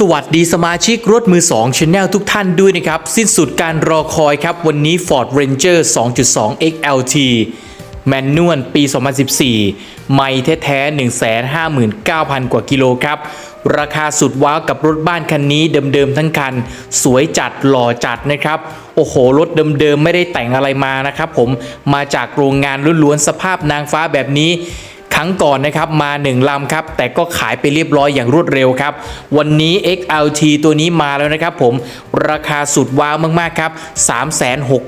สวัสดีสมาชิกรถมือ2 Channel ทุกท่านด้วยนะครับ สิ้นสุดการรอคอยครับ วันนี้ Ford Ranger 2.2 XLT แมนนวลปี 2014 ไม่แท้ๆ 159,000 กว่ากิโลครับ ราคาสุดว้าวกับรถบ้านคันนี้เดิมๆ ทั้งคัน สวยจัดหล่อจัดนะครับ โอ้โห รถเดิมๆ ไม่ได้แต่งอะไรมานะครับผมมาจากโรงงานล้วนๆ สภาพนางฟ้าแบบนี้ ครั้งก่อนนะครับมา 1 ลำครับ แต่ก็ขายไปเรียบร้อยอย่างรวดเร็วครับ วันนี้ XLT ตัวนี้มาแล้วนะครับผมราคาสุดว้าวมาก ๆ ครับ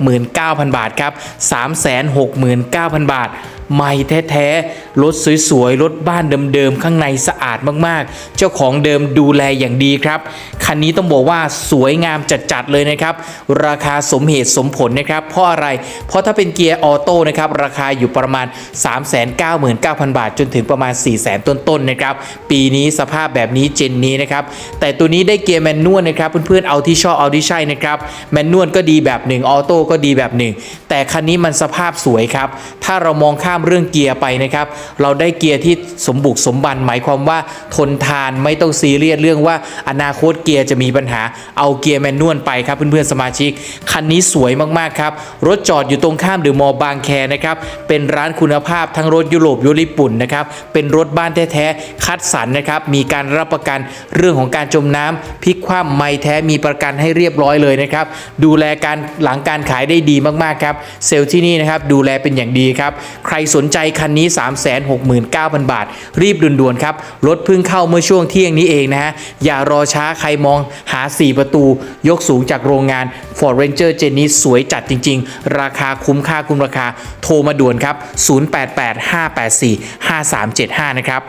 369,000 บาทครับ 369,000 บาท ใหม่แท้ๆ รถสวยๆ รถบ้านเดิมๆ ข้างในสะอาดมากๆ เจ้าของเดิมดูแลอย่างดีครับ คันนี้ต้องบอกว่าสวยงามจัดๆ เลยนะครับ ราคาสมเหตุสมผลนะครับ เพราะอะไร เพราะถ้าเป็นเกียร์ออโต้นะครับ ราคาอยู่ประมาณ 399,000 บาท จนถึงประมาณ 400,000 ต้นๆ นะครับ ปีนี้สภาพแบบนี้เจนนี้นะครับ แต่ตัวนี้ได้เกียร์แมนนวลนะครับ เพื่อนๆ เอาที่ชอบเอาที่ใช่นะครับ แมนนวลก็ดีแบบหนึ่งออโต้ก็ดีแบบหนึ่ง แต่คันนี้มันสภาพสวยครับ ถ้าเรามองข้ามเรื่องเกียร์ไปนะครับ เราได้เกียร์ที่สมบุกสมบันหมายความว่าทนทานไม่ต้องซีเรียสเรื่องว่าอนาคตเกียร์จะมีปัญหาเอาเกียร์แมนนวลไปครับเพื่อนๆสมาชิก คันนี้สวยมากๆครับ รถจอดอยู่ตรงข้ามเดอะมอลล์บางแคนะครับ เป็นร้านคุณภาพทั้งรถยุโรปยุญี่ปุ่นนะครับ เป็นรถบ้านแท้ๆคัดสรรนะครับ มีการรับประกันเรื่องของการจมน้ำพลิกคว่ำไม่แท้มีประกันให้เรียบร้อยเลยนะครับ ดูแลการหลังการขายได้ดีมากๆครับเซลล์ที่นี่นะครับดูแลเป็นอย่างดีครับใครสนใจคันนี้ 369,000 บาท รีบด่วนๆครับ รถเพิ่งเข้าเมื่อช่วงเที่ยงนี้เองนะฮะ อย่ารอช้าใครมองหา 4 ประตู ยกสูงจากโรงงาน Ford Ranger เจนนี้สวยจัดจริง ๆ ราคาคุ้มค่าคุ้มราคา โทรมาด่วนครับ 0885845375 นะครับ